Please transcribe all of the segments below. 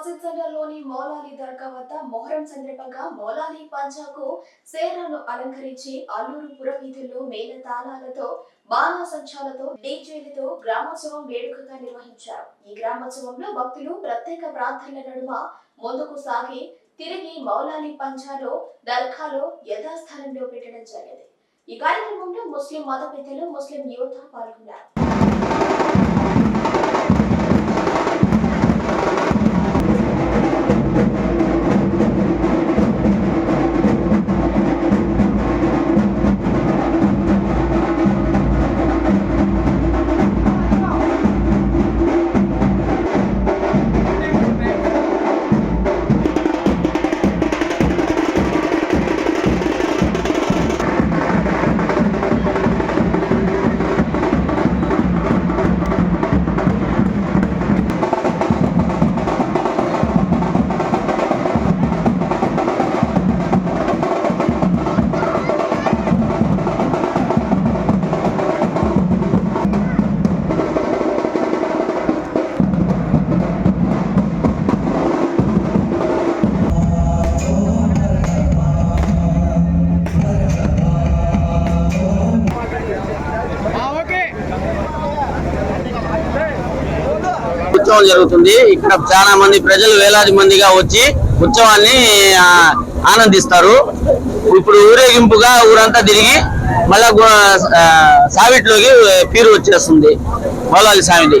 మసీద్ మౌలాలి దర్గా వద్ద మొహరం సందర్భంగా మౌలాలి పంజాకు సేరాను అలంకరించి అల్లూరు పురవీధుల్లో మేళ తాళాలతో బాణాసంచాలతో డీజేలతో గ్రామోత్సవం వేడుకగా నిర్వహించారు. ఈ గ్రామోత్సవంలో భక్తులు ప్రత్యేక ప్రార్థనల నడుమ ముందుకు సాగి తిరిగి మౌలాలి పంజాలో దర్గాలో యథాస్థానంలో పెట్టడం జరిగింది. ఈ కార్యక్రమంలో ముస్లిం మత పెద్దలు ముస్లిం యువత పాల్గొన్నారు. ఉత్సవం జరుగుతుంది ఇక్కడ చాలా మంది ప్రజలు వేలాది మందిగా వచ్చి ఉత్సవాన్ని ఆనందిస్తారు ఇప్పుడు ఊరేగింపుగా ఊరంతా తిరిగి మళ్ళా సావిట్లోకి పీరు వచ్చేస్తుంది మౌలాలి సామిది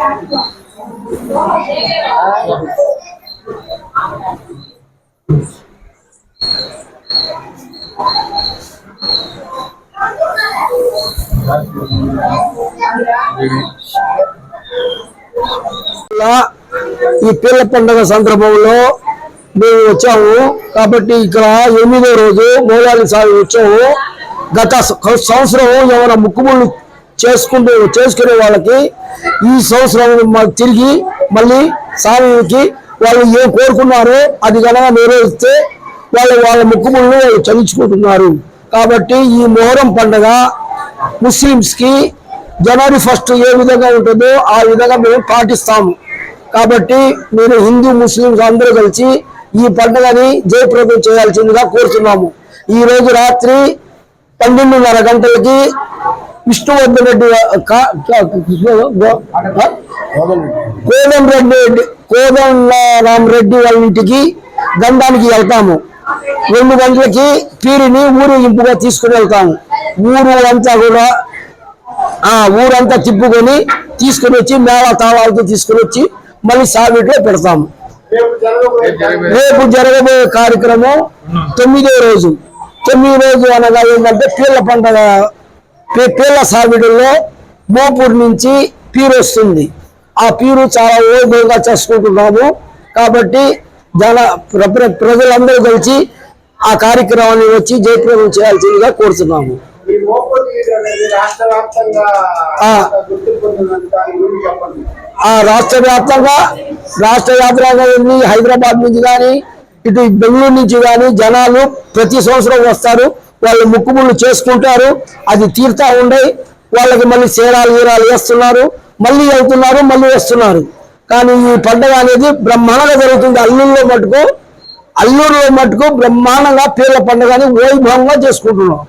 ఈ పిల్ల పండుగ సందర్భంలో మేము వచ్చాము. కాబట్టి ఇక్కడ ఎనిమిదో రోజు మూలాలి సాగు వచ్చాము. గత సంవత్సరం ఏమైనా ముక్కుముళ్ళు చేసుకుంటూ చేసుకునే వాళ్ళకి ఈ సంవత్సరం తిరిగి మళ్ళీ స్వామికి వాళ్ళు ఏం కోరుకున్నారో అది కనుక నెరవేరిస్తే వాళ్ళు వాళ్ళ ముక్కుముళ్ళు చదివించుకుంటున్నారు. కాబట్టి ఈ మొహరం పండుగ ముస్లిమ్స్కి జనవరి ఫస్ట్ ఏ విధంగా ఉంటుందో ఆ విధంగా మేము పాటిస్తాము కాబట్టి మీరు హిందూ ముస్లింస్ అందరూ కలిసి ఈ పండుగని జయప్రదం చేయాల్సిందిగా కోరుతున్నాము. ఈ రోజు రాత్రి పన్నెండున్నర గంటలకి విష్ణువర్ధన్ రెడ్డి కోదం రెడ్డి కోదం రామరెడ్డి వాళ్ళ ఇంటికి గండానికి వెళ్తాము. రెండు గంటలకి పీరిని ఊరేగింపుగా తీసుకుని వెళ్తాము. ఊరు అంతా కూడా ఆ ఊరంతా తిప్పుకొని తీసుకుని వచ్చి మేళ తాళాలతో తీసుకుని వచ్చి మళ్ళీ సావిట్లో పెడతాము. రేపు జరగబోయే కార్యక్రమం తొమ్మిదో రోజు. తొమ్మిది రోజు అనగా ఏంటంటే పీళ్ళ పండగ పీ- పీర్ల సావిడిలో మోపూర్ నుంచి పీరు వస్తుంది. ఆ పీరు చాలా వైభవంగా చేసుకుంటున్నాము. కాబట్టి జన ప్ర- ప్ర- ప్రజలందరూ కలిసి ఆ కార్యక్రమాన్ని వచ్చి జయప్రదం చేయాల్సిందిగా కోరుతున్నాము. రాష్ట్ర వ్యాప్తంగా రాష్ట్ర వ్యాప్తంగా రాష్ట్ర వ్యాప్తంగా వెళ్ళి హైదరాబాద్ నుంచి కానీ ఇటు బెంగళూరు నుంచి కానీ జనాలు ప్రతి సంవత్సరం వస్తారు. వాళ్ళు ముక్కుముళ్ళు చేసుకుంటారు అది తీరుతా ఉండే వాళ్ళకి మళ్ళీ చీరాలు గీరాలు వేస్తున్నారు మళ్ళీ వెళ్తున్నారు మళ్ళీ వేస్తున్నారు. కానీ ఈ పండుగ అనేది బ్రహ్మాండంగా జరుగుతుంది. అల్లూరులో మటుకు అల్లూరులో మటుకు బ్రహ్మాండంగా పీర్ల పండుగని వైభవంగా చేసుకుంటున్నాం.